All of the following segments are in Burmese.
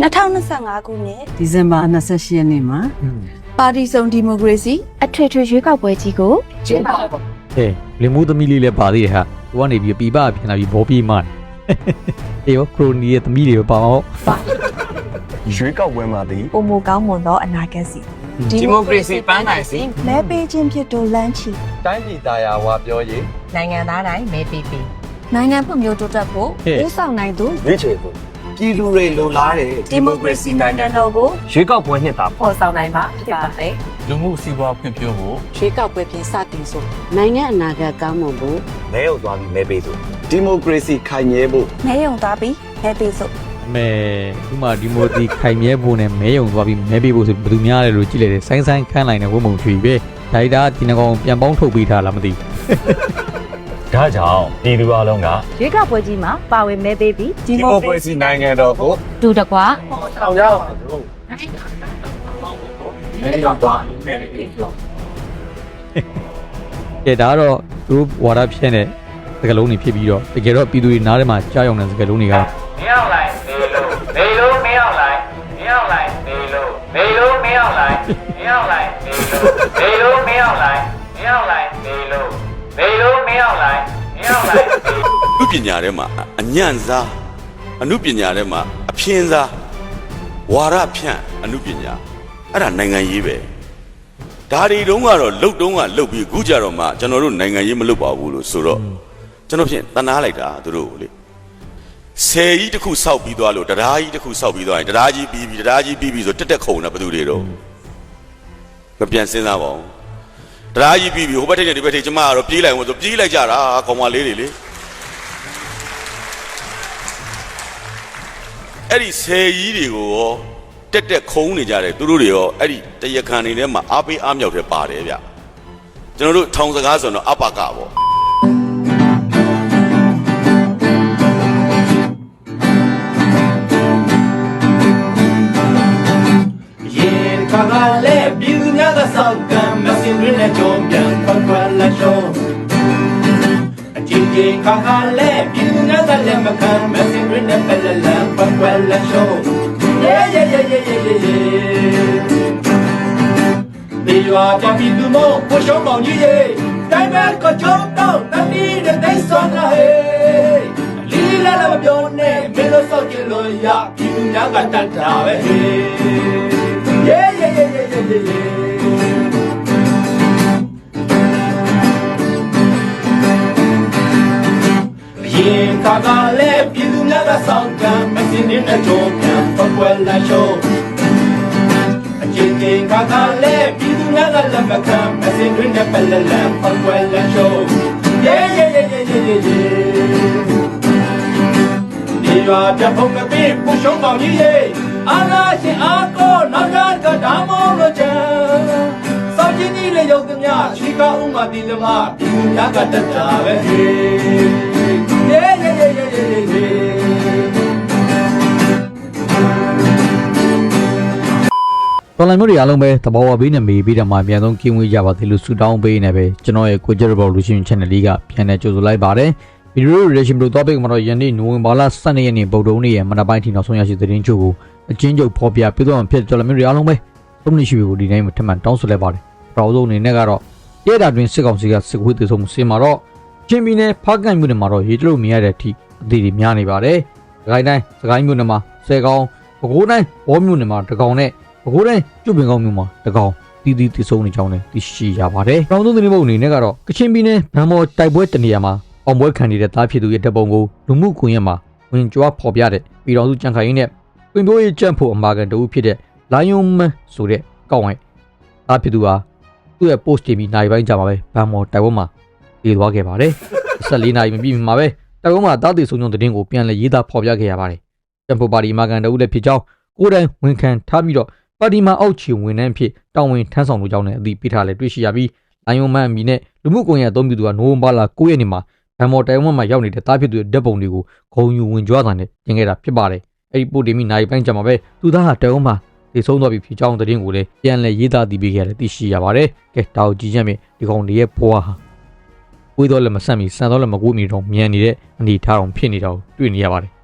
2025ခုနှစ်ဒီဇင်ဘာ28ရက်နေ့မှာပါတီစုံဒီမိုကရေစီအထွေထွေရွေးကောက်ပွဲကြီးကိုကျင်းပပါဟဲ့လင်မိုးသမီးလေးလည်းပါသေးတယ်ဟာသူကနေပြီးပြပပြန်လာပြီးဘောပြေးမှတယ်အေးရောခရိုနီရဲ့သမီးတွေပဲပါအောင်ရွေးကောက်ပွဲမှာသည်ပုံမကောင်းမွန်သောအနာဂတ်စီဒီမိုကရေစီပန်းနိုင်စီမဲပေးခြင်းဖြစ်တို့လမ်းချီတိုင်းပြည်သားယာဝါပြောရေးနိုင်ငံသားတိုင်းမဲပေးပေးနိုင်ငံဖွံ့ဖြိုးတိုးတက်ဖို့ဦးဆောင်နိုင်သူရွေးချယ်ဖို့ ပြည်သူတွေလိုလားတဲ့ဒီမိုကရေစီနိုင်ငံတော်ကိုရွေးကောက်ပွဲနှစ်တာပေါ်ဆောင်နိုင်ပါဖြစ်ပါတယ်လူမှုစီးပွားဖွံ့ဖြိုးဖို့ရွေးကောက်ပွဲပြင်စတင်ဆိုနိုင်ငံအနာဂတ်ကောင်းမွန်ဖို့မဲရောက်သွားပြီးမဲပေးစို့ဒီမိုကရေစီခိုင်မြဲဖို့မဲယုံသားပြီးမဲပေးစို့မဲဥမာဒီမိုဒီခိုင်မြဲဖို့နဲ့မဲယုံသွားပြီးမဲပေးဖို့ဆိုဘယ်သူများလဲလို့ကြည့်လိုက်တယ်ဆိုင်းဆိုင်းခန်းလိုက်တဲ့ဝုံမုံချွေပဲဒါဒါဒီနကောင်ပြန်ပေါင်းထုတ်ပေးထားလားမသိဘူး ဒါကြောင့်ပြည်သူအလုံးကရွေးကောက်ပွဲကြီးမှာပါဝင်မဲပေးပြီးဒီမိုကရေစီနိုင်ငံတော်ကိုတူတကွာဆောင်ကြပါစို့မဲရောက်သွားပြီးမဲပေးစို့ကဲဒါကတော့သူတို့ဝါဒဖြန့်တဲ့စကလုံးတွေဖြစ်ပြီးတော့တကယ်တော့ပြည်သူတွေနားထဲမှာကြားရောက်တဲ့စကလုံးတွေကမင်းအောင်လိုက်နေလို့နေလို့မင်းအောင်လိုက်မင်းအောင်လိုက်နေလို့နေလို့မင်းအောင်လိုက်မင်းအောင်လိုက်နေလို့နေလို့မင်းအောင်လိုက် ညာထဲမှာအညံ့စားအနုပညာထဲမှာအဖြင်းစားဝါရဖြန့်အနုပညာအဲ့ဒါနိုင်ငံရေးပဲဒါတွေတုန်းကတော့လှုပ်တုန်းကလှုပ်ပြီးအခုကြတော့မှကျွန်တော်တို့နိုင်ငံရေးမလုပ်ပါဘူးလို့ဆိုတော့ကျွန်တော်ဖြင့်တနာလိုက်တာသူတို့ကိုလေဆယ်ကြီးတစ်ခုစောက်ပြီးသွားလို့တရားကြီးတစ်ခုစောက်ပြီးသွားရင်တရားကြီးပြီးပြီးတရားကြီးပြီးပြီးဆိုတက်တက်ခုံတာဘယ်သူတွေတော့မပြန်စဉ်းစားပါဘူးတရားကြီးပြီးပြီးဟိုဘက်ထိပ်နဲ့ဒီဘက်ထိပ်ကျမကတော့ပြေးလိုက်အောင်ဆိုပြေးလိုက်ကြတာကောင်မလေးတွေလေ အဲ့ဒီဆယ်ကြီးတွေကိုရောတက်တက်ခုံးနေကြတယ်သူတို့တွေရောအဲ့ဒီတရခံနေထဲမှာအားပေးအားမြောက်တွေပါတယ်ဗျကျွန်တော်တို့ထောင်စကားဆိုတော့အပကပေါ့ရင်ခါကလည်းပြည်သူများကစောက်ကံမစင်ရင်းနဲ့ကြုံပြန်ခွက်ခွက်လက်ရှုံးအချင်းချင်းခါကလည်းပြည်သူ များကလည်းမခံမစင်ရင်းနဲ့ပလလန်ခွက်ခွက်လက်ရှုံး Yeah yeah yeah yeah yeah yeah yeah ဒီရွာပြန်ပြည်သူမို့ဘုရှုံးပေါင်ကြီးရေတိုင်းမဲ့ကချုံတော့တမီးတဲ့ဒိုင်ဆွမ်းလာဟေးလီလာလာမပြောနဲ့မင်းတို့စောက်ကြလို့ရပြည်သူများကတတ်တာပဲဟေး Yeah yeah yeah yeah yeah yeah Yin kagale pidumya da sanka Mesinin e chokya Pakwella chok Jitin kagale pidumya da lamaka Mesinin e pelele Pakwella chok Yeah yeah yeah yeah yeah yeah yeah 你把这红的兵不熊抱你耶，阿拉是阿哥，那咱个大毛罗家。扫进你的油灯呀，去搞我的了嘛，你家个得咋呗？ တော်လိုင်းမျိုးတွေအားလုံးပဲသဘောဝဘေးနဲ့မေးပြီးတော့မှအများဆုံးကင်းဝေးကြပါသေးလို့ဆုတောင်းပေးနေပဲကျွန်တော်ရဲ့ Coach Revolution Channel လေးကပြန်လည်ကြိုဆိုလိုက်ပါတယ်ဗီဒီယို reaction လို့ topic မှာတော့ယနေ့နိုဝင်ဘာလ12ရက်နေ့ဗုဒ္ဓဟူးနေ့ရဲ့မနက်ပိုင်းထိနောက်ဆုံးရရှိသတင်းချုပ်ကိုအချင်းချုပ်ဖော်ပြပြတော့ဖြစ်တော်လိုင်းမျိုးတွေအားလုံးပဲသုံးနှစ်ရှိပြီကိုဒီတိုင်းမှာထပ်မံတောင်းဆိုလိုက်ပါတယ်ပထမဆုံးအနေနဲ့ကတော့ရဲတာတွင်စစ်ကောင်စီကစစ်ခွေးတေဆုံးစင်မှာတော့ချင်းပြည်နယ်ဖားကန်မြို့နယ်မှာတော့ရေတလို့မြင်ရတဲ့အထိအသေးတွေများနေပါတယ်စကိုင်းတိုင်းစကိုင်းမြို့နယ်မှာဆယ်ကောင်ပဲခူးတိုင်းဘောမြို့နယ်မှာတကောင်နဲ့ ပဲခူးတိုင်းကျွတ်ပင်ကောင်းမြို့မှာတကောင်တီးတီးတည်ဆုံးနေကြောင်းလည်းသိရှိရပါတယ်။တောင်သုံးသတင်းပုတ်အနေနဲ့ကတော့ကချင်ပြည်နယ်ဗန်မော်တိုက်ပွဲတနေရာမှာအောင်ပွဲခံနေတဲ့သားဖြစ်သူရဲ့တပ်ပုံကိုလူမှုကွန်ရက်မှာဝင်ကြွားဖော်ပြတဲ့ပြည်တော်စုကြံခိုင်ရင်းနဲ့ပွင့်ပြိုးရေးကြံ့ဖို့အမာကန်တဦးဖြစ်တဲ့လိုင်ယွန်မန်ဆိုတဲ့ကောက်ဝိုင်းသားဖြစ်သူဟာသူ့ရဲ့ post တင်ပြီးနိုင်ပိုင်းကြာမှာပဲဗန်မော်တိုက်ပွဲမှာတည်သွားခဲ့ပါတယ်။14နာရီမပြည့်မီမှာပဲတိုက်ပွဲမှာသားတည်ဆုံးတဲ့သတင်းကိုပြန်လည်ရေးသားဖော်ပြခဲ့ရပါတယ်။ကြံ့ဖို့ပါတီအမာကန်တဦးလည်းဖြစ်ကြောင်းကိုယ်တိုင်ဝန်ခံထားပြီးတော့ ပါတီမှာအောက်ခြေဝန်ထမ်းဖြစ်တောင်းဝင်ထမ်းဆောင်လို့ကြောင်းလည်းအသိပေးထားလဲတွေ့ရှိရပြီးလိုင်ယွန်မန်အမီနဲ့လူမှုကွန်ရက်အသုံးပြုသူကနိုဝင်ဘာလ9ရက်နေ့မှာဗန်မော်တိုင်ဝမ်မှာရောက်နေတဲ့တားဖြစ်သူရဲ့ဓာတ်ပုံတွေကိုဂုံယူဝင်ကြွားတာနဲ့တင်ခဲ့တာဖြစ်ပါတယ်။အဲဒီပို့တင်ပြီးနိုင်ပိုင်းကြမှာပဲသူသားဟာတိုင်ဝမ်မှာဒီဆုံးသွားပြီဖြစ်ကြောင်းသတင်းကိုလည်းပြန်လည်ရေးသားတည်ပေးခဲ့တယ်သိရှိရပါတယ်။ကဲတောက်ကြည့်ချက်မြင်ဒီကောင်တွေရဲ့ဘွားဟာဝေးတော့လည်းမဆန့်မီဆန်တော့လည်းမကူးမီတော့မြန်နေတဲ့အနေထားအောင်ဖြစ်နေတာကိုတွေ့နေရပါတယ်။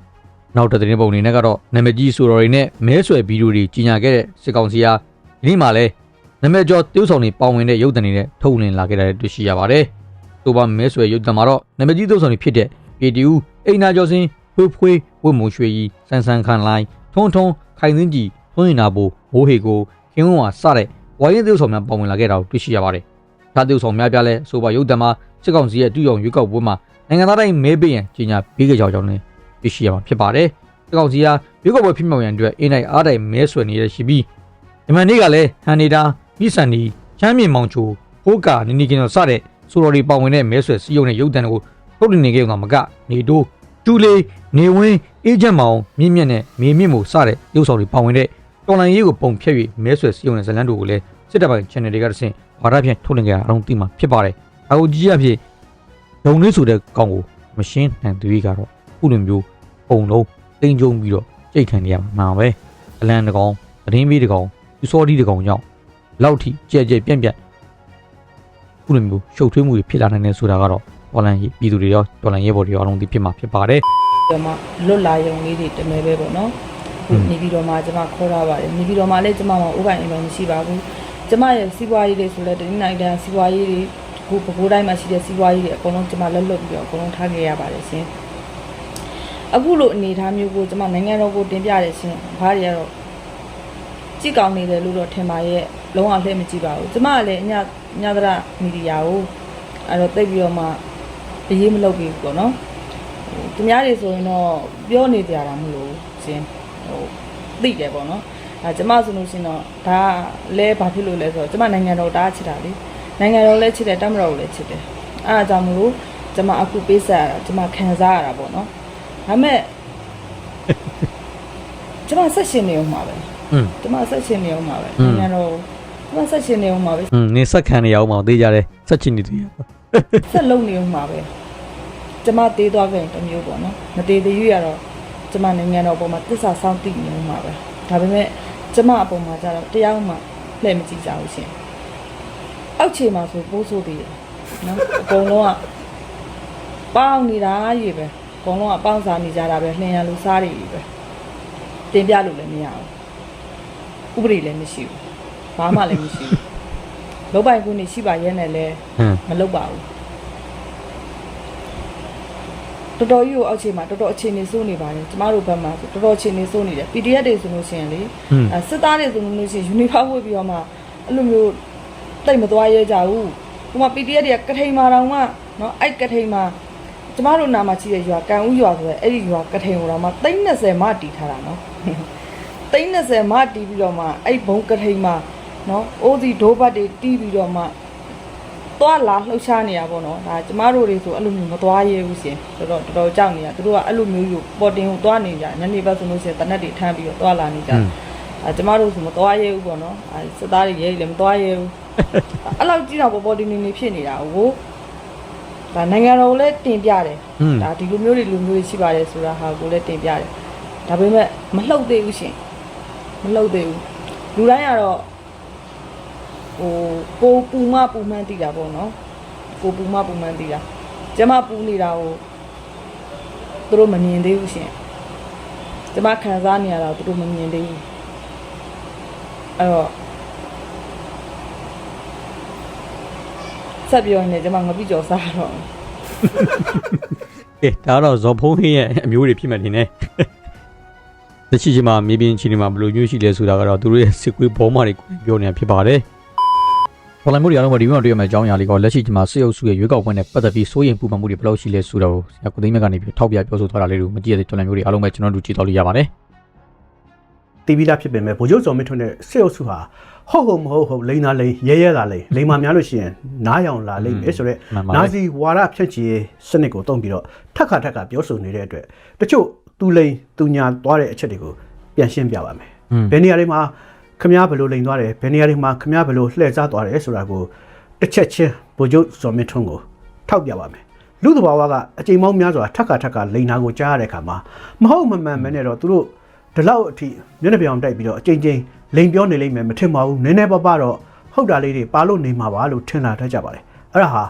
နောက်တစ်သတင်းပုံအနေနဲ့ကတော့နာမည်ကြီးဆိုတော်တွေနဲ့မဲဆွယ်ဗီဒီယိုတွေကြီးညာခဲ့တဲ့စစ်ကောင်စီဟာဒီနေ့မှလည်းနာမည်ကျော် tiêu ဆောင်တွေပါဝင်တဲ့ရုပ်သံတွေနဲ့ထုတ်လင်းလာခဲ့တဲ့တွေ့ရှိရပါတယ်။ဆိုပါမဲဆွယ်ရုပ်သံမှာတော့နာမည်ကြီး tiêu ဆောင်တွေဖြစ်တဲ့ PTU အိမ်နာကျော်စင်ဖွေးဖွေးဝတ်မွန်ရွှေကြီးစန်းစန်းခန်လိုင်းထွန်းထွန်းခိုင်စင်းကြီးထွန်းရင်နာဘူမိုးဟေကိုခင်းဝန်းဝါစတဲ့ဝိုင်းရင် tiêu ဆောင်များပါဝင်လာခဲ့တာကိုတွေ့ရှိရပါတယ်။ဒါ tiêu ဆောင်များပြားလဲဆိုပါရုပ်သံမှာစစ်ကောင်စီရဲ့တူရောင်ရွေးကောက်ပွဲမှာနိုင်ငံသားတိုင်းမဲပေးရန်ကြီးညာပေးခဲ့ကြကြောင်းလည်း သိရှိရမှာဖြစ်ပါတယ်။စစ်ကောင်စီဟာရွေးကောက်ပွဲဖြစ်မြောက်ရန်အတွက်အင်းနိုင်အားတိုင်မဲဆွယ်နေတဲ့ရှိပြီးဒီမန်နေ့ကလည်းဟန်နေတာမိဆန်ဒီချမ်းမြေမောင်ချိုဟိုးကာနီနီကင်တော်စတဲ့ဆိုတော်တွေပါဝင်တဲ့မဲဆွယ်စီယုံတဲ့ရုပ်တံတွေကိုထုတ်လွှင့်နေကြုံကမကနေတိုးကျူလေးနေဝင်းအေဂျင့်မောင်မြင့်မြင့်နဲ့မေမြင့်မို့စတဲ့ရုပ်ဆောင်တွေပါဝင်တဲ့တော်လိုင်းရေးကိုပုံဖြတ်၍မဲဆွယ်စီယုံတဲ့ဇလန်တို့ကိုလည်းစစ်တပ်ပိုင်း channel တွေကတဆင့်ဘာသာဖြင့်ထုတ်လွှင့်ကြတာအလုံးသိမှာဖြစ်ပါတယ်။အခုကြီးအဖြစ်ဒုံလေးဆိုတဲ့ကောင်ကိုမရှင်းနိုင်သူတွေကတော့ခု လိုမျိုးပုံလုံးတိမ်ကြုံပြီးတော့ကြိတ်ခံနေရမှာမှန်ပဲ။အလန်တကောင်သတင်းပေးတကောင်ယူစောဒီတကောင်ကြောင့်လောက်ထိကြဲကြဲပြန့်ပြန့်ခုလိုမျိုးရှုပ်ထွေးမှုတွေဖြစ်လာနိုင်တယ်ဆိုတာကတော့တော်လန်ရေးပြည်သူတွေရောတော်လန်ရေးဘော်တွေရောအလုံးသိဖြစ်မှာဖြစ်ပါတယ်တော့မှလွတ်လာရုံလေးတွေတမဲပဲပေါ့နော်อืมနေပြီးတော့မှကျွန်မခေါ်ထားပါတယ်နေပြီးတော့မှလည်းကျွန်မမှာဥပိုင်အိမ်ပိုင်းမရှိပါဘူးကျွန်မရဲ့စီးပွားရေးတွေဆိုလဲတနင်္လာနေ့တိုင်းစီးပွားရေးတွေခုပကိုးတိုင်းမှာရှိတဲ့စီးပွားရေးတွေအကုန်လုံးကျွန်မလက်လွတ်ပြီးတော့အကုန်လုံးထားခဲ့ရပါတယ်ရှင် အခုလိုအနေအထားမျိုးကိုကျွန်မနိုင်ငံတော်ကိုတင်ပြတယ်ရှင်ဘာတွေကတော့ကြည့်ကောင်းနေတယ်လို့တော့ထင်ပါရဲ့လုံးဝလှည့်မကြည့်ပါဘူးကျွန်မကလည်းအညာညသရမီဒီယာကိုအဲ့တော့တိတ်ပြီးတော့မှအရေးမလုပ်ဘူးပေါ့နော်သူများတွေဆိုရင်တော့ပြောနေကြတာမလို့ရှင်ဟိုသိတယ်ပေါ့နော်အဲကျမဆိုလို့ရှင်တော့ဒါကလဲဘာဖြစ်လို့လဲဆိုတော့ကျမနိုင်ငံတော်တားချစ်တာလေနိုင်ငံတော်လည်းချစ်တယ်တမတော်ကိုလည်းချစ်တယ်အဲအကြောင်းမလို့ကျမအခုပေးဆက်ရတာကျမခံစားရတာပေါ့နော် ဒါပေမဲ့ကျမဆက်ရှင်နေအောင်ပါပဲ อืม ကျမဆက်ရှင်နေအောင်ပါပဲ อืม နိုင်ငံတော်ကျမဆက်ရှင်နေအောင်ပါပဲ อืมနေဆက်ခံနေရအောင်မအောင်သေးကြတယ်ဆက်ချင်နေသေးရ ဆက်လုံနေအောင်ပါပဲကျမတေးသွားခဲ့ရင်တစ်မျိုးပေါ့နော်မတေးသေးရွရတော့ကျမနိုင်ငံတော်ပေါ်မှာတစ္ဆာစောင့်တည်နေအောင်ပါပဲဒါပေမဲ့ကျမအပေါ်မှာကျတော့တရားမှလှည့်မကြည့်ကြဘူးရှင်အောက်ခြေမှာဆိုပိုးဆိုးသေးတယ်နော်အကုန်လုံးကပေါင်းနေတာရွေပဲအ ကုန်လုံးကပေါင်းစားနေကြတာပဲလျှင်ရလူစားတွေပဲတင်ပြလို့လည်းမရဘူးဥပဒေလည်းမရှိဘူးဘာမှလည်းမရှိဘူးလုတ်ပိုင်ကူနေရှိပါရဲ့နဲ့လည်းမလုတ်ပါဘူးတော်တော်ကြီးကိုအောက်ခြေမှာတော်တော်အခြေအနေစိုးနေပါတယ်ကျမတို့ဘက်မှာတော်တော်အခြေအနေစိုးနေတယ် PDF တွေဆိုလို့ရှိရင်လေစစ်သားတွေဆိုလို့ရှိရင်ယူနီဖောင်းဝတ်ပြီးတော့မှအဲ့လိုမျိုးတိတ်မသွားရဲကြဘူးဟိုမှာ PDF တွေကကထိန်မာတောင်မှနော်အဲ့ကထိန်မာ ကျမတို့နာမှာရှိတဲ့ရွာကံဦးရွာဆိုတဲ့အဲ့ဒီရွာကထိန်ကိုတော့မှ30မတီထားတာနော်30မတီးပြီးတော့မှအဲ့ဘုံကထိန်မှာနော်အိုးစီဒိုးဘတ်တွေတီးပြီးတော့မှသွားလာလှုပ်ရှားနေတာပေါ့နော်ဒါကျမတို့တွေဆိုအဲ့လိုမျိုးမသွားရဲဘူးရှင်တော်တော်တော်တော်ကြောက်နေတာသူတို့ကအဲ့လိုမျိုးယူပေါ်တင်ကိုသွားနေကြညနေဘက်ဆိုလို့ရှင်တနက်တွေထမ်းပြီးတော့သွားလာနေကြအဲကျမတို့ဆိုမသွားရဲဘူးပေါ့နော်အဲစစ်သားတွေရဲကြီးလည်းမသွားရဲဘူးအဲ့လောက်ကြီးတော့ပေါ်ပေါ်တင်နေနေဖြစ်နေတာဟို ဒါနိုင်ငံတော်ကိုလည်းတင်ပြတယ်อืมဒါဒီလိုမျိုးတွေလူမျိုးတွေရှိပါတယ်ဆိုတာဟာကိုလည်းတင်ပြတယ်ဒါပေမဲ့မလှုပ်သေးဘူးရှင်မလှုပ်သေးဘူးလူတိုင်းကတော့ဟိုကိုပူမပူမှန်းသိတာပေါ့နော်ကိုပူမပူမှန်းသိတာကျမပူနေတာကိုသူတို့မမြင်သေးဘူးရှင်ကျမခံစားနေရတာကိုသူတို့မမြင်သေးဘူးအဲ့တော့ ဆက်ပြောနေကျမငပိကျော်စားတော့ကဲဒါတော့ဇော်ဖုံးဟင်းရဲ့အမျိုးတွေဖြစ်မှတင်နေတချီချီမှာမြေပြင်ချီနေမှာဘယ်လိုမျိုးရှိလဲဆိုတာကတော့သူတို့ရဲ့စစ်ကွေးဘောမတွေကိုပြောနေတာဖြစ်ပါတယ်ပေါ်လိုက်မှုတွေအားလုံးကဒီမှာတွေ့ရမယ့်အကြောင်းအရာလေးကလက်ရှိဒီမှာစစ်အုပ်စုရဲ့ရွေးကောက်ပွဲနဲ့ပတ်သက်ပြီးစိုးရိမ်ပူပန်မှုတွေဘယ်လောက်ရှိလဲဆိုတာကိုဆရာကိုသိန်းမြတ်ကနေပြီးထောက်ပြပြောဆိုထားတာလေးကိုမကြည့်ရတဲ့တော်လိုင်းမျိုးတွေအားလုံးပဲကျွန်တော်တို့ကြည့်တော်လို့ရပါတယ်တီးပြီးသားဖြစ်ပေမဲ့ဗိုလ်ချုပ်စော်မင်းထွန်းတဲ့စစ်အုပ်စုဟာ ဟုတ်ဟုတ်မဟုတ်ဟုတ်လိန်သာလိန်ရဲရဲသာလိန်လိန်မာများလို့ရှိရင်နားယောင်လာလိမ့်မယ်ဆိုတော့မှန်ပါနာပဲဇီဝါဒဖြန့်ချီရေးစနစ်ကိုတုံးပြီးတော့ထက်ခါထက်ခါပြောဆိုနေတဲ့အတွက်တချို့သူလိန်သူညာသွားတဲ့အချက်တွေကိုပြန်ရှင်းပြပါမယ်อืมဘယ်နေရာတွေမှာခမားဘယ်လိုလိန်သွားတယ်ဘယ်နေရာတွေမှာခမားဘယ်လိုလှည့်စားသွားတယ်ဆိုတာကိုတစ်ချက်ချင်းဗိုလ်ချုပ်စော်မင်းထွန်းကိုထောက်ပြပါမယ်လူတဘာဝကအချိန်မောင်းများစွာထက်ခါထက်ခါလိန်နာကိုကြားရတဲ့အခါမှာမဟုတ်မမှန်မဲနဲ့တော့သူတို့ဒီလောက်အထိမျက်နှာပြောင်တိုက်ပြီးတော့အချိန်ချင်း လိန်ပြောနေလိမ့်မယ်မထင်ပါဘူးနည်းနည်းပါးပါးတော့ဟုတ်တာလေးတွေပါလို့နေမှာပါလို့ထင်လာတတ်ကြပါတယ်အဲ့ဒါဟာ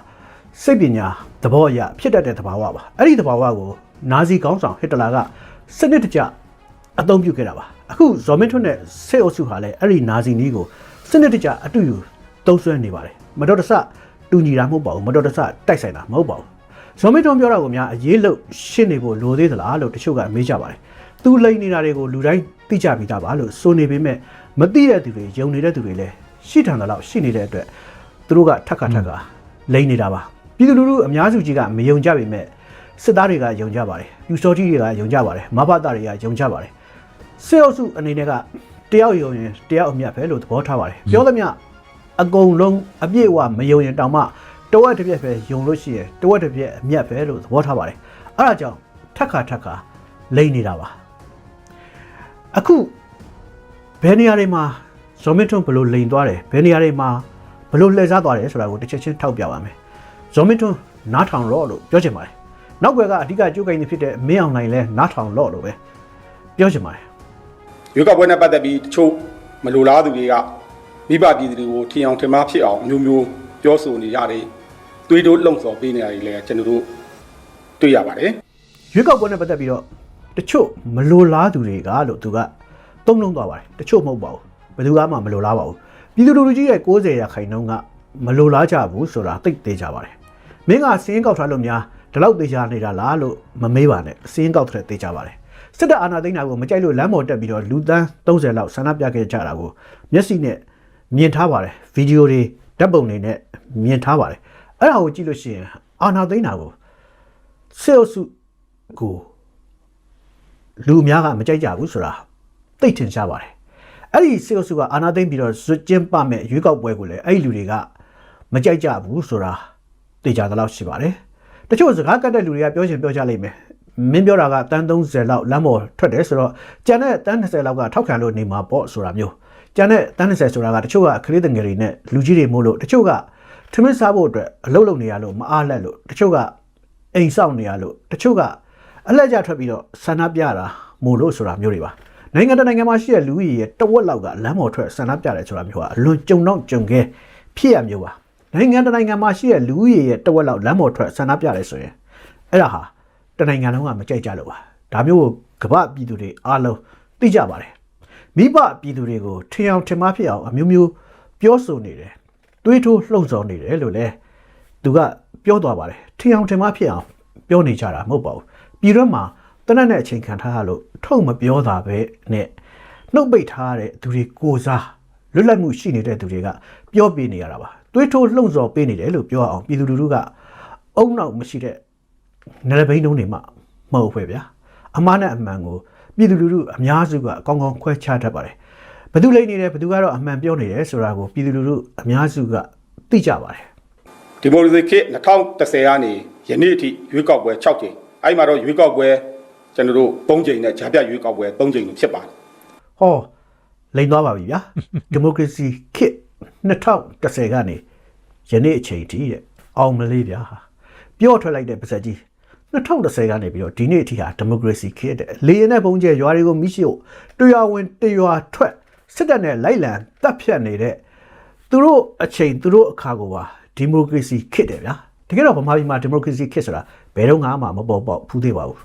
စိတ်ပညာသဘောအရဖြစ်တတ်တဲ့သဘာဝပါအဲ့ဒီသဘာဝကိုနာဇီကောင်းဆောင်ဟစ်တလာကစနစ်တကျအသုံးပြုခဲ့တာပါအခုဇော်မင်းထွန်းနဲ့စေအုပ်စုဟာလည်းအဲ့ဒီနာဇီနီးကိုစနစ်တကျအတူယူသုံးဆွဲနေပါတယ်မတော်တဆတူညီတာမဟုတ်ပါဘူးမတော်တဆတိုက်ဆိုင်တာမဟုတ်ပါဘူးဇော်မင်းထွန်းပြောတာကိုများအရေးလို့ရှင်းနေဖို့လိုသေးသလားလို့တချို့ကမေးကြပါတယ်သူလိန်နေတာတွေကိုလူတိုင်းသိကြပြီးသားပါလို့ဆိုနေပေမဲ့ မသိတဲ့သူတွေယုံနေတဲ့သူတွေလည်းရှိထန်တယ်လို့ရှိနေတဲ့အတွက်သူတို့ကထက်ခါထက်ခါလိန်နေတာပါပြည်သူလူထုအများစုကြီးကမယုံကြပေမဲ့စစ်သားတွေကယုံကြပါတယ်ယူစောကြီးတွေကယုံကြပါတယ်မဘတာတွေကယုံကြပါတယ်စေအုပ်စုအနေနဲ့ကတယောက်ယုံရင်တယောက်အမြတ်ပဲလို့သဘောထားပါတယ်ပြောသမျှအကုန်လုံးအပြည့်အဝမယုံရင်တောင်မှတဝက်တစ်ပြက်ပဲယုံလို့ရှိရင်တဝက်တစ်ပြက်အမြတ်ပဲလို့သဘောထားပါတယ်အဲ့ဒါကြောင့်ထက်ခါထက်ခါလိမ့်နေတာပါအခု ဘယ်နေရာတွေမှာဇော်မင်းထွန်းဘယ်လို့လိန်သွားတယ်ဘယ်နေရာတွေမှာဘယ်လို့လှည့်စားသွားတယ်ဆိုတာကိုတစ်ချက်ချင်းထောက်ပြပါမယ်ဇော်မင်းထွန်းနားထောင်တော့လို့ပြောချင်ပါတယ်နောက်ဘက်ကအဓိကကြိုးကိုင်းနေဖြစ်တဲ့မင်းအောင်နိုင်လဲနားထောင်တော့လို့ပဲပြောချင်ပါတယ်ရွေးကောက်ပွဲနဲ့ပတ်သက်ပြီးတချို့မလိုလားသူတွေကမိဘပြည်သူတွေကိုထင်အောင်ထင်မှားဖြစ်အောင်အမျိုးမျိုးပြောဆိုနေရတယ်။တွေးတိုးလှုံ့ဆော်ပေးနေရတယ်လည်းကျွန်တော်တို့တွေ့ရပါတယ်ရွေးကောက်ပွဲနဲ့ပတ်သက်ပြီးတော့တချို့မလိုလားသူတွေကလို့သူက သုံးလုံးသွားပါတယ်တချို့မဟုတ်ပါဘူးဘယ်သူမှမလိုလားပါဘူးပြည်သူလူထုကြီးရဲ့60ရာခိုင်နှုန်းကမလိုလားကြဘူးဆိုတာသိသေးကြပါတယ်မင်းကစင်းကောက်ထားလို့များဒီလောက်သေးချာနေတာလားလို့မမေးပါနဲ့စင်းကောက်တဲ့သေးကြပါတယ်စစ်တပ်အာဏာသိမ်းတာကိုမကြိုက်လို့လမ်းပေါ်တက်ပြီးတော့လူတန်း30လောက်ဆန္ဒပြခဲ့ကြတာကိုမျက်စိနဲ့မြင်ထားပါတယ်ဗီဒီယိုတွေဓာတ်ပုံတွေနဲ့မြင်ထားပါတယ်အဲ့ဒါကိုကြည့်လို့ရှိရင်အာဏာသိမ်းတာကိုစစ်အုပ်စုကိုလူအများကမကြိုက်ကြဘူးဆိုတာ သိထင်ရှားပါတယ်အဲ့ဒီစစ်အုပ်စုကအာဏာသိမ်းပြီးတော့ဇွတ်ကျင်းပမဲ့ရွေးကောက်ပွဲကိုလည်းအဲ့ဒီလူတွေကမကြိုက်ကြဘူးဆိုတာသိကြသလောက်ရှိပါတယ်တချို့စကားကတ်တဲ့လူတွေကပြောချင်ပြောကြလိမ့်မယ်မင်းပြောတာကတန်း30လောက်လမ်းပေါ်ထွက်တယ်ဆိုတော့ကျန်တဲ့တန်း20လောက်ကထောက်ခံလို့နေမှာပေါ့ဆိုတာမျိုးကျန်တဲ့တန်း20ဆိုတာကတချို့ကခရီးတငယ်တွေနဲ့လူကြီးတွေမို့လို့တချို့ကထမင်းစားဖို့အတွက်အလုပ်လုပ်နေရလို့မအားလက်လို့တချို့ကအိမ်စောင့်နေရလို့တချို့ကအလက်ကြထွက်ပြီးတော့ဆန္ဒပြတာမို့လို့ဆိုတာမျိုးတွေပါ နိုင်ငံတကာနိုင်ငံမှာရှိတဲ့လူကြီးရဲ့တဝက်လောက်ကလမ်းပေါ်ထွက်ဆန္ဒပြတယ်ဆိုတာမျိုးကအလွန်ကြုံတော့ကြုံခဲဖြစ်ရမျိုးပါနိုင်ငံတကာနိုင်ငံမှာရှိတဲ့လူကြီးရဲ့တဝက်လောက်လမ်းပေါ်ထွက်ဆန္ဒပြတယ်ဆိုရင်အဲ့ဒါဟာတနိုင်ငံလုံးကမကြိုက်ကြလို့ပါဒါမျိုးကိုကမ္ဘာပြည်သူတွေအားလုံးသိကြပါတယ်မိဘပြည်သူတွေကိုထင်အောင်ထင်မှားဖြစ်အောင်အမျိုးမျိုးပြောဆိုနေတယ်တွေးထိုးလှုံ့ဆော်နေတယ်လို့လည်းသူကပြောသွားပါတယ်ထင်အောင်ထင်မှားဖြစ်အောင်ပြောနေကြတာမဟုတ်ပါဘူးပြည်တွင်းမှာ တနက်နဲ့အချိန်ခံထားရလို့ထုတ်မပြောတာပဲနဲ့နှုတ်ပိတ်ထားတဲ့သူတွေကိုစားလွတ်လပ်မှုရှိနေတဲ့သူတွေကပြောပြနေရတာပါတွေးထိုးလှုံ့ဆော်ပေးနေတယ်လို့ပြောအောင်ပြည်သူလူထုကအုံနောက်မရှိတဲ့နယ်ဘိန်းတုံးတွေမှမဟုတ်ပဲဗျာအမှားနဲ့အမှန်ကိုပြည်သူလူထုအများစုကအကောင်းကောင်းခွဲခြားတတ်ပါတယ်ဘယ်သူလိမ့်နေတယ်ဘယ်သူကတော့အမှန်ပြောနေတယ်ဆိုတာကိုပြည်သူလူထုအများစုကသိကြပါတယ်။ဒီမိုကရေစီခေတ်2010ကနေယနေ့အထိရွေးကောက်ပွဲ6ကြိမ်အဲ့မှာတော့ရွေးကောက်ပွဲ ကျွန်တော်တို့3ကြိမ်နဲ့ဂျာပြရွေးကောက်ပွဲ3ကြိမ်ဖြစ်ပါတယ်ဟောလိန်သွားပါပြီဗျာဒီမိုကရေစီခေတ်2010ကနေယနေ့အချိန်ထိတဲ့အောင်မလေးဗျာပြောထွက်လိုက်တဲ့ပါစက်ကြီး2010ကနေပြီးတော့ဒီနေ့အထိဟာဒီမိုကရေစီခေတ်တဲ့လေရင်နဲ့ပုံကျဲရွာတွေကိုမိရှို့တရားဝင်တရွာထွက်စစ်တပ်နဲ့လိုက်လံတပ်ဖြတ်နေတဲ့သူတို့အချိန်သူတို့အခါကိုပါဒီမိုကရေစီခေတ်တယ်ဗျာတကယ်တော့ဗမာပြည်မှာဒီမိုကရေစီခေတ်ဆိုတာဘယ်တော့မှမပေါ်ပေါက်ဖူးသေးပါဘူး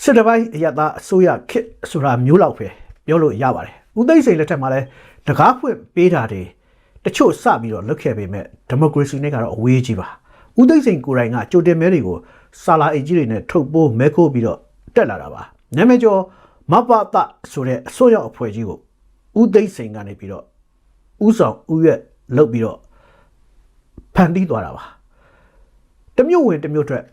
စစ်တပိုင်းအရသာအစိုးရခစ်ဆိုတာမျိုးလောက်ပဲပြောလို့ရပါတယ်။ဦးသိန်းစိန်လက်ထက်မှာလည်းတကားဖွင့်ပေးတာတွေတချို့စပြီးတော့လုပ်ခဲ့ပေမဲ့ဒီမိုကရေစီနဲ့ကတော့အဝေးကြီးပါ။ဦးသိန်းစိန်ကိုယ်တိုင်ကကြိုတင်မဲတွေကိုစာလာအိတ်ကြီးတွေနဲ့ထုတ်ပိုးမဲခိုးပြီးတော့တက်လာတာပါ။နာမည်ကျော်မပတဆိုတဲ့အစိုးရအဖွဲ့ကြီးကိုဦးသိန်းစိန်ကနေပြီးတော့ဦးဆောင်ဦးရွက်လုပ်ပြီးတော့ဖန်တီးသွားတာပါ။တစ်မျိုးဝင်တစ်မျိုးထွက်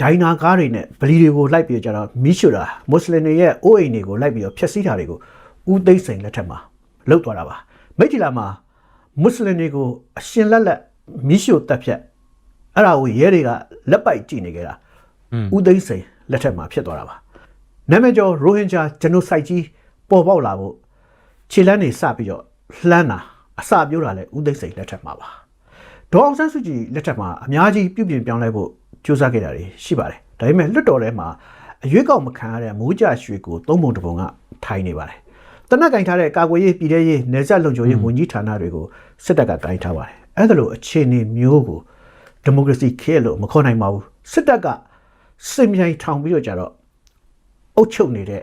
ဒိုင်နာကားတွေနဲ့ဗလီတွေကိုလိုက်ပြီးကြတော့မီးရှို့တာမွတ်စလင်တွေရဲ့အိုးအိမ်တွေကိုလိုက်ပြီးတော့ဖျက်ဆီးတာတွေကိုဦးသိန်းစိန်လက်ထက်မှာလုပ်သွားတာပါမိတ်တီလာမှာမွတ်စလင်တွေကိုအရှင်လက်လက်မီးရှို့တပ်ဖြတ်အဲ့ဒါကိုရဲတွေကလက်ပိုက်ကြည့်နေကြတာဦးသိန်းစိန်လက်ထက်မှာဖြစ်သွားတာပါနာမည်ကျော်ရိုဟင်ဂျာဂျနိုဆိုက်ကြီးပေါ်ပေါက်လာဖို့ခြေလန်းနေစပြီးတော့လှမ်းတာအစပြောတာလဲဦးသိန်းစိန်လက်ထက်မှာပါဒေါအောင်ဆန်းစုကြည်လက်ထက်မှာအများကြီးပြုပြင်ပြောင်းလဲဖို့ ကြိုးစားခဲ့တာတွေရှိပါတယ်ဒါပေမဲ့လွတ်တော်ထဲမှာအရွေးကောက်မခံရတဲ့မိုးကြရွှေကိုသုံးပုံတစ်ပုံကထိုင်နေပါတယ်တနက်ကင်ထားတဲ့ကာကွယ်ရေးပြည်ထရေးနေဆက်လုံခြုံရေးဝန်ကြီးဌာနတွေကိုစစ်တပ်ကကင်ထားပါတယ်အဲ့ဒါလိုအခြေအနေမျိုးကိုဒီမိုကရေစီခဲလို့မခေါ်နိုင်ပါဘူးစစ်တပ်ကစစ်မြိုင်ထောင်ပြီးတော့ကြတော့အုပ်ချုပ်နေတဲ့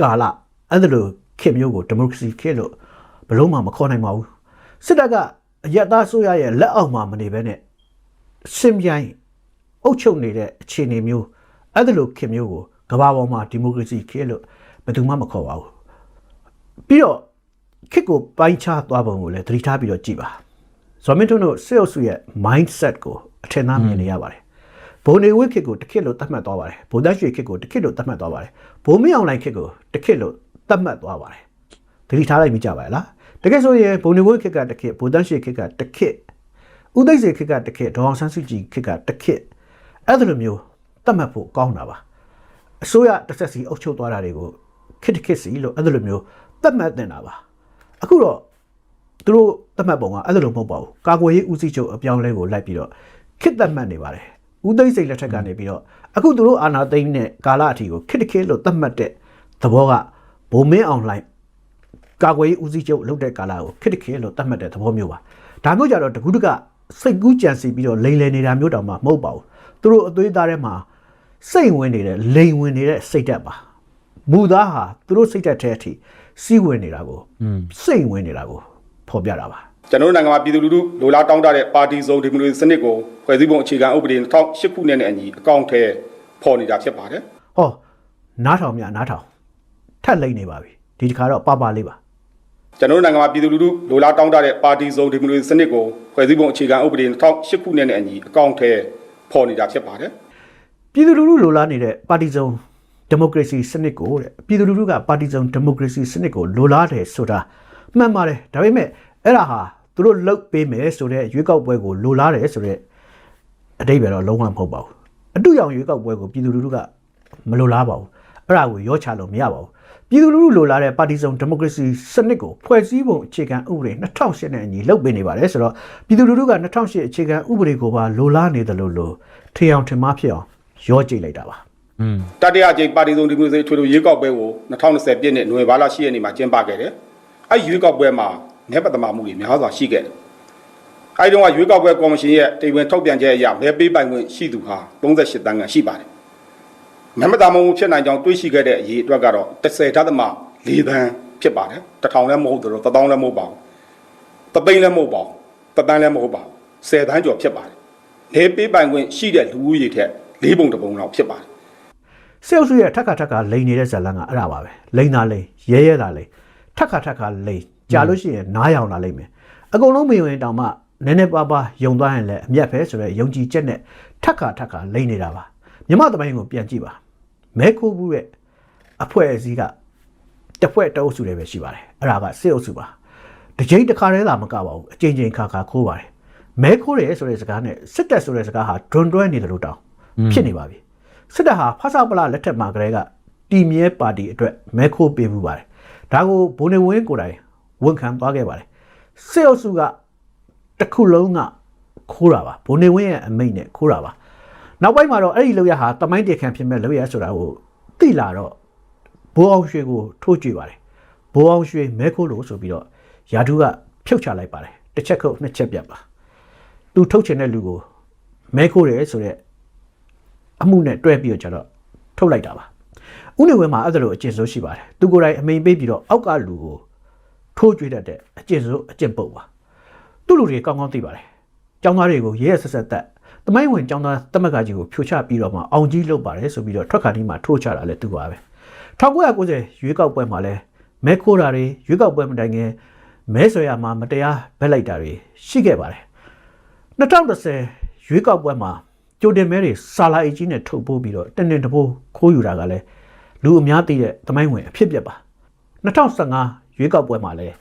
ကာလအဲ့ဒါလိုခေတ်မျိုးကိုဒီမိုကရေစီခေတ်လို့ဘယ်လို့မှမခေါ်နိုင်ပါဘူးစစ်တပ်ကအယက်သားဆိုရရဲ့လက်အောက်မှာမနေဘဲနဲ့စင်ပြိုင် အုပ်ချုပ်နေတဲ့အခြေအနေမျိုးအဲ့ဒါလိုခေတ်မျိုးကိုကမ္ဘာပေါ်မှာဒီမိုကရေစီခေတ်လို့ဘယ်သူမှမခေါ်ပါဘူးပြီးတော့ခေတ်ကိုပိုင်းခြားသွားပုံကိုလည်းသတိထားပြီးတော့ကြည့်ပါဇော်မင်းထွန်းတို့စေအုပ်စုရဲ့ mindset ကိုအထင်သားမြင်နေရပါတယ်ဘုံနေဝိခေတ်ကိုတစ်ခေတ်လို့သတ်မှတ်သွားပါတယ်ဘုံသားရွှေခေတ်ကိုတစ်ခေတ်လို့သတ်မှတ်သွားပါတယ်ဘုံမင်းအောင်လိုင်ခေတ်ကိုတစ်ခေတ်လို့သတ်မှတ်သွားပါတယ်သတိထားလိုက်မိကြပါလားတကယ်ဆိုရင်ဘုံနေဝိခေတ်ကတစ်ခေတ်ဘုံသားရွှေခေတ်ကတစ်ခေတ်ဥသိမ်းစေခေတ်ကတစ်ခေတ်ဒေါအောင်ဆန်းစုကြည်ခေတ်ကတစ်ခေတ် အဲ့ဒါလိုမျိုးသတ်မှတ်ဖို့ကောင်းတာပါအစိုးရတစ်ဆက်စီအုပ်ချုပ်သွားတာတွေကိုခေတ်တစ်ခေတ်စီလို့အဲ့ဒါလိုမျိုးသတ်မှတ်တင်တာပါအခုတော့သူတို့သတ်မှတ်ပုံကအဲ့လိုမဟုတ်ပါဘူးကာကွယ်ရေးဦးစီးချုပ်အပြောင်းအလဲကိုလိုက်ပြီးတော့ခစ်သတ်မှတ်နေပါတယ်ဦးသိန်းစိန်လက်ထက်ကနေပြီးတော့အခုသူတို့အာဏာသိမ်းတဲ့ကာလအထိကိုခစ်တခေလို့သတ်မှတ်တဲ့သဘောကဘုံမင်းအောင်လှိုင်ကာကွယ်ရေးဦးစီးချုပ်လုပ်တဲ့ကာလကိုခစ်တခေလို့သတ်မှတ်တဲ့သဘောမျိုးပါဒါမျိုးကြတော့တကူးတကစိတ်ကူးကြံစီပြီးတော့လိန်လည်နေတာမျိုးတောင်မှမဟုတ်ပါဘူး သူတို့အသွေးသားထဲမှာစိတ်ဝင်နေတဲ့လိန်ဝင်နေတဲ့စိတ်ဓာတ်ပါမူသားဟာသူတို့စိတ်ဓာတ်ထဲအထိစီးဝင်နေတာကိုစိတ်ဝင်နေတာကိုဖော်ပြတာပါကျွန်တော်တို့နိုင်ငံမှာပြည်သူလူထုလိုလားတောင်းတတဲ့ပါတီစုံဒီမိုကရေစီစနစ်ကိုဖွဲ့စည်းပုံအခြေခံဥပဒေ2008ခုနှစ်နဲ့အညီအကောင့်ထဲပေါ်နေတာဖြစ်ပါတယ်ဟောနားထောင်မြနားထောင်ထက်လိမ့်နေပါပြီဒီတစ်ခါတော့ပပလေးပါကျွန်တော်တို့နိုင်ငံမှာပြည်သူလူထုလိုလားတောင်းတတဲ့ပါတီစုံဒီမိုကရေစီစနစ်ကိုဖွဲ့စည်းပုံအခြေခံဥပဒေ2008ခုနှစ်နဲ့အညီအကောင့်ထဲ ပေါ်နေတာဖြစ်ပါတယ်ပြည်သူလူထုလိုလားနေတဲ့ပါတီစုံဒီမိုကရေစီစနစ်ကိုတဲ့ပြည်သူလူထုကပါတီစုံဒီမိုကရေစီစနစ်ကိုလိုလားတယ်ဆိုတာမှန်ပါတယ်ဒါပေမဲ့အဲ့ဒါဟာသူတို့လုတ်ပေးမယ်ဆိုတဲ့ရွေးကောက်ပွဲကိုလိုလားတယ်ဆိုတဲ့အတိတ်ပဲတော့လုံးဝမဟုတ်ပါဘူးအတူရောင်ရွေးကောက်ပွဲကိုပြည်သူလူထုကမလိုလားပါဘူး အဲ့ဒါကိုရောချလို့မရပါဘူးပြည်သူလူထုလိုလားတဲ့ပါတီစုံဒီမိုကရေစီစနစ်ကိုဖွဲ့စည်းပုံအခြေခံဥပဒေ2008နဲ့အညီလုပ်ပေးနေပါတယ်ဆိုတော့ပြည်သူလူထုက2008အခြေခံဥပဒေကိုပါလိုလားနေတယ်လို့လို့ထင်အောင်ထင်မှားဖြစ်အောင်ရောကြည့်လိုက်တာပါอืมတတိယအကြိမ်ပါတီစုံဒီမိုကရေစီထွေထွေရွေးကောက်ပွဲကို2020ပြည့်နှစ်နိုဝင်ဘာလ10ရက်နေ့မှာကျင်းပခဲ့တယ်။အဲဒီရွေးကောက်ပွဲမှာမဲပတ်သမမှုတွေများစွာရှိခဲ့တယ်။အဲဒီတုန်းကရွေးကောက်ပွဲကော်မရှင်ရဲ့တိမ်ဝင်ထုတ်ပြန်ချက်အရမဲပေးပိုင်ခွင့်ရှိသူဟာ38တန်းခန့်ရှိပါတယ်။ မဲမသားမမှုဖြစ်နိုင်ကြောင်းတွေးရှိခဲ့တဲ့အရေးအတွက်ကတော့30ဓာတ်သမ4တန်းဖြစ်ပါတယ်။တစ်ထောင်လည်းမဟုတ်တော့တစ်သောင်းလည်းမဟုတ်ပါဘူး။တစ်သိန်းလည်းမဟုတ်ပါဘူး။တစ်တန်းလည်းမဟုတ်ပါဘူး။10တန်းကျော်ဖြစ်ပါတယ်။မဲပေးပိုင်ခွင့်ရှိတဲ့လူဦးရေထက်၄ပုံတစ်ပုံလောက်ဖြစ်ပါတယ်စေအုပ်စုရဲ့ထက်ခါထက်ခါလိန်နေတဲ့ဇာတ်လန်းကအဲ့ဒါပါပဲလိန်တာလိန်ရဲရဲတာလိန်ထက်ခါထက်ခါလိန်ကြာလို့ရှိရင်နားယောင်လာလိမ့်မယ်အကုန်လုံးမယုံရင်တောင်မှနည်းနည်းပါးပါးယုံသွားရင်လည်းအမျက်ပဲဆိုတော့ယုံကြည်ချက်နဲ့ထက်ခါထက်ခါလိန်နေတာပါမြမသမိုင်းကိုပြန်ကြည့်ပါ မဲခိုးဘူးရဲ့အဖွဲ့အစည်းကတစ်ဖွဲ့တအုပ်စုတွေပဲရှိပါတယ်အဲ့ဒါကစေအုပ်စုပါတစ်ချိန်တစ်ခါတည်းသာမကပါဘူးအချိန်ချင်းခါခါခိုးပါတယ်မဲခိုးတယ်ဆိုတဲ့စကားနဲ့စစ်တပ်ဆိုတဲ့စကားဟာဒွန်တွဲနေတယ်လို့တောင်ဖြစ်နေပါပြီစစ်တပ်ဟာဖဆပလလက်ထက်မှာကလေးကတီမြဲပါတီအတွက်မဲခိုးပေးမှုပါတယ်ဒါကိုဘုံနေဝင်းကိုယ်တိုင်ဝန်ခံသွားခဲ့ပါတယ်စစ်အုပ်စုကတစ်ခုလုံးကခိုးတာပါဘုံနေဝင်းရဲ့အမိန့်နဲ့ခိုးတာပါ နောက်ပိုင်းမှာတော့အဲ့ဒီလောက်ရဟာတမိုင်းတခံဖြစ်မဲ့လောက်ရဆိုတာကိုသိလာတော့ဘိုးအောင်ရွှေကိုထိုးကြည့်ပါတယ်ဘိုးအောင်ရွှေမဲခိုးလို့ဆိုပြီးတော့ယာဒူးကဖြုတ်ချလိုက်ပါတယ်တစ်ချက်ခုတ်နှစ်ချက်ပြတ်ပါသူထုတ်ချင်တဲ့လူကိုမဲခိုးတယ်ဆိုတော့အမှုနဲ့တွဲပြီးတော့ကျတော့ထုတ်လိုက်တာပါဥနေဝဲမှာအဲ့ဒါလိုအကျင့်ဆိုးရှိပါတယ်သူကိုယ်တိုင်အမိန်ပေးပြီးတော့အောက်ကလူကိုထိုးကြွေးတတ်တဲ့အကျင့်ဆိုးအကျင့်ပုတ်ပါသူ့လူတွေကောင်းကောင်းသိပါတယ်ចောင်းသားတွေကိုရဲရဲဆက်ဆက်တက် တမိုင်းဝင်ចောင်းသားတမက်ကကြီးကိုဖြိုချပြီးတော့မှအောင်ကြီးလုပ်ပါတယ်ဆိုပြီးတော့ထွက်ခါဒီမှာထိုးချတာလဲသူပါပဲ1990ရွေးကောက်ပွဲမှာလဲမဲခိုးတာတွေရွေးကောက်ပွဲမတိုင်ခင်မဲဆွဲရမှာမတရားဘက်လိုက်တာတွေရှိခဲ့ပါတယ်2010ရွေးကောက်ပွဲမှာကြိုတင်မဲတွေစာလာအကြီးနဲ့ထုတ်ပိုးပြီးတော့တင်းတင်းတပိုးခိုးယူတာကလည်းလူအများသိတဲ့သမိုင်းဝင်အဖြစ်ပြက်ပါ2015ရွေးကောက်ပွဲမှာလည်း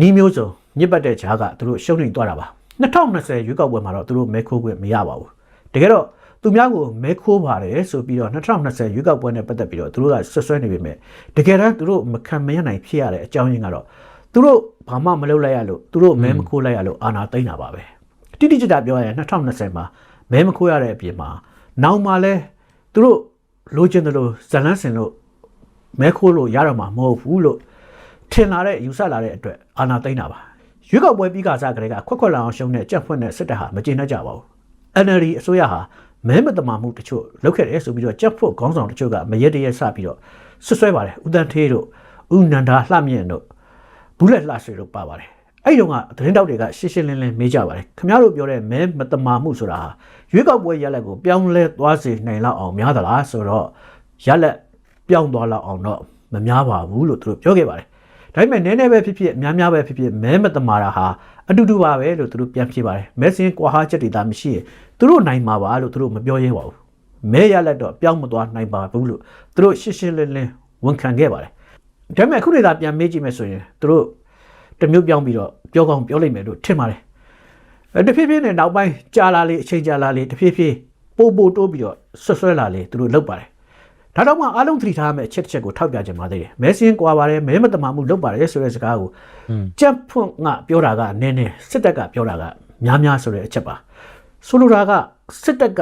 နီးမျိုးစုံညစ်ပတ်တဲ့ဂျားကသူတို့ရှုံးနေသွားတာပါ 2020ရွေးကောက်ပွဲမှာတော့သူတို့မဲခိုးခွင့်မရပါဘူးတကယ်တော့သူများကိုမဲခိုးပါတယ်ဆိုပြီးတော့2020ရွေးကောက်ပွဲနဲ့ပတ်သက်ပြီးတော့သူတို့ကဆွဆွဲနေပေမဲ့တကယ်တမ်းသူတို့မခံမရနိုင်ဖြစ်ရတဲ့အကြောင်းရင်းကတော့သူတို့ဘာမှမလုပ်လိုက်ရလို့သူတို့မဲမခိုးလိုက်ရလို့အာဏာသိမ်းတာပါပဲတိတိကျကျပြောရရင်2020မှာမဲမခိုးရတဲ့အပြင်မှာနောက်မှလဲသူတို့လိုချင်တယ်လို့ဇလန်းစင်လို့မဲခိုးလို့ရတော့မှာမဟုတ်ဘူးလို့ထင်လာတဲ့ယူဆလာတဲ့အတွက်အာဏာသိမ်းတာပါ ရွေးကောက်ပွဲပြီးကစားကလေးကခွက်ခွက်လောင်အောင်ရှုံးတဲ့ကြက်ဖွင့်တဲ့စစ်တပ်ဟာမကျေနပ်ကြပါဘူး NLD အစိုးရဟာမဲမတမာမှုတချို့လုပ်ခဲ့တယ်ဆိုပြီးတော့ကြက်ဖို့ခေါင်းဆောင်တချို့ကမရက်တရက်စပြီးတော့ဆွဆွဲပါတယ်ဦးတန်းထေးတို့ဦးနန္ဒာလှမြင့်တို့ဘူးလက်လှဆွေတို့ပါပါတယ်အဲ့ဒီတော့ကသတင်းတောက်တွေကရှင်းရှင်းလင်းလင်းမေးကြပါတယ်ခင်ဗျားတို့ပြောတဲ့မဲမတမာမှုဆိုတာဟာရွေးကောက်ပွဲရလက်ကိုပြောင်းလဲသွားစေနိုင်လောက်အောင်များသလားဆိုတော့ရလက်ပြောင်းသွားလောက်အောင်တော့မများပါဘူးလို့သူတို့ပြောခဲ့ပါတယ် ဒါပေမဲ့နည်းနည်းပဲဖြစ်ဖြစ်များများပဲဖြစ်ဖြစ်မဲမတမာတာဟာအတူတူပါပဲလို့သူတို့ပြန်ဖြေပါတယ်မဲစင်းကွာဟာချက်တွေဒါမရှိရင်သူတို့နိုင်မှာပါလို့သူတို့မပြောရဲပါဘူးမဲရလက်တော့ပြောင်းမသွားနိုင်ပါဘူးလို့သူတို့ရှင်းရှင်းလင်းလင်းဝန်ခံခဲ့ပါတယ်ဒါပေမဲ့အခုနေသာပြန်မေးကြည့်မယ်ဆိုရင်သူတို့တစ်မျိုးပြောင်းပြီးတော့ပြောကောင်းပြောလိုက်မယ်လို့ထင်ပါတယ်အဲတဖြည်းဖြည်းနဲ့နောက်ပိုင်းကြာလာလေအချိန်ကြာလာလေတဖြည်းဖြည်းပို့ပို့တိုးပြီးတော့ဆွဆွဲလာလေသူတို့လောက်ပါတယ် ဒါတော့မှအားလုံးသတိထားရမယ့်အချက်တစ်ချက်ကိုထောက်ပြခြင်းပါသေးတယ်မဲစင်းကွာပါတယ်မဲမတမာမှုလုပ်ပါတယ်ဆိုတဲ့စကားကိုကြက်ဖွင့်ငါပြောတာကနည်းနည်းစစ်တပ်ကပြောတာကများများဆိုတဲ့အချက်ပါဆိုလိုတာကစစ်တပ်က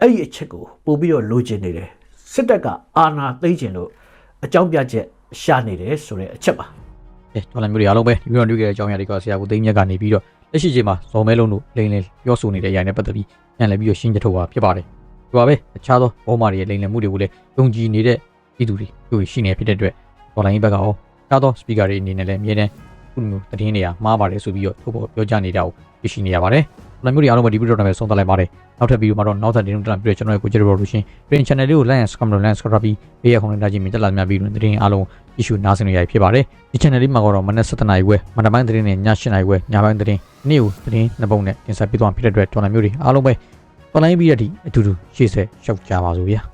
အဲ့ဒီအချက်ကိုပို့ပြီးတော့လိုချင်နေတယ်စစ်တပ်ကအာဏာသိမ်းချင်လို့အကြောင်းပြချက်ရှာနေတယ်ဆိုတဲ့အချက်ပါအဲတော်လည်းမျိုးတွေအားလုံးပဲဒီမျိုးတွေ့ခဲ့တဲ့အကြောင်းအရာတွေကဆရာကိုသိမ်းမြက်ကနေပြီးတော့လက်ရှိချိန်မှာဇော်မဲလုံးတို့လိန်လင်းပြောဆိုနေတဲ့အရာနဲ့ပတ်သက်ပြီးပြန်လည်ပြီးတော့ရှင်းပြထုတ်တာဖြစ်ပါတယ် ဒီပါပဲအခြားသောဘောမာတွေရဲ့လိန်လည်မှုတွေကိုလည်းယုံကြည်နေတဲ့ပြည်သူတွေတို့ရှိနေဖြစ်တဲ့အတွက်တော်လိုင်းဘက်ကရောအခြားသော speaker တွေအနေနဲ့လည်းအမြဲတမ်းခုလိုမျိုးသတင်းတွေကမှားပါတယ်ဆိုပြီးတော့ထုတ်ပေါ်ပြောကြနေတာကိုသိရှိနေရပါတယ်တော်လည်းမျိုးတွေအားလုံးပဲဒီဗီဒီယိုတော့ပဲဆုံးသတ်လိုက်ပါတယ်နောက်ထပ်ဗီဒီယိုမှာတော့နောက်ထပ်သတင်းတွေတက်ပြီးတော့ကျွန်တော်ရဲ့ကိုကြည့်ရပါလို့ရှင် Green Channel လေးကို like and subscribe လုပ် like and subscribe ပြီးဘေးရခုံနဲ့တာကြည့်မြင်တက်လာများပြီးတော့သတင်းအားလုံးကြည့်ရှုနားဆင်နေရဖြစ်ပါတယ်ဒီ channel လေးမှာကတော့မနက်7:00နာရီဝဲမနက်ပိုင်းသတင်းနဲ့ည7:00နာရီဝဲညပိုင်းသတင်းနေ့ကိုသတင်းနှစ်ပုံနဲ့တင်ဆက်ပေးသွားမှာဖြစ်တဲ့အတွက်တော်လည်းမျိုးတွေအားလုံးပဲ တော်လိုင်းပြီးရတဲ့အတူတူရှေ့ဆက်ရှောက်ကြပါစို့ဗျာ